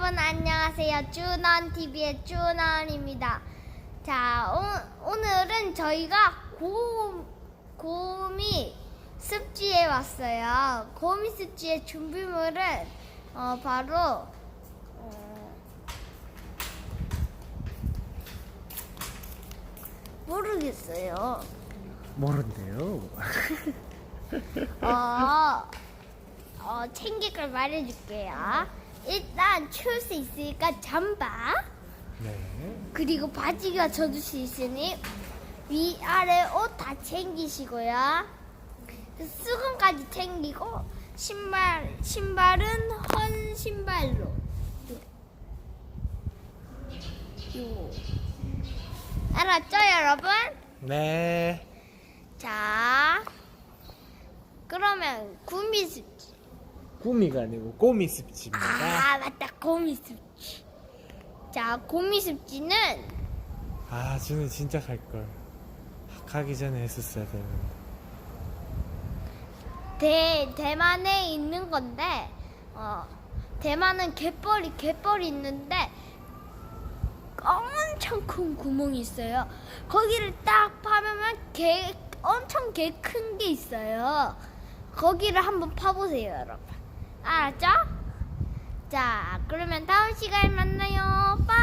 여러분 안녕하세요. 준원 TV의 준원입니다. 자, 오, 오늘은 저희가 고 고미 습지에 왔어요. 고미 습지의 준비물은 어, 바로 어, 모르겠어요. 모른대요. 어, 어, 챙길 걸 말해줄게요. 일단 추울 수 있으니까 잠바. 네. 그리고 바지가 젖을 수 있으니 위아래 옷 다 챙기시고요. 그 수건까지 챙기고 신발 신발은 헌 신발로. 요. 알았죠, 여러분? 네. 자, 그러면 구미습지. 꾸미가 아니고 꼬미습지입니다. 아, 맞다, 고미습지. 자, 고미습지는 아, 저는 진짜 갈 걸. 가기 전에 했었어야 되는데. 대 대만에 있는 건데, 어, 대만은 갯벌이 갯벌이 있는데 엄청 큰 구멍이 있어요. 거기를 딱 파면 개 엄청 개 큰 게 있어요. 거기를 한번 파보세요, 여러분. 알았죠? 자, 그러면 다음 시간에 만나요. 빠이.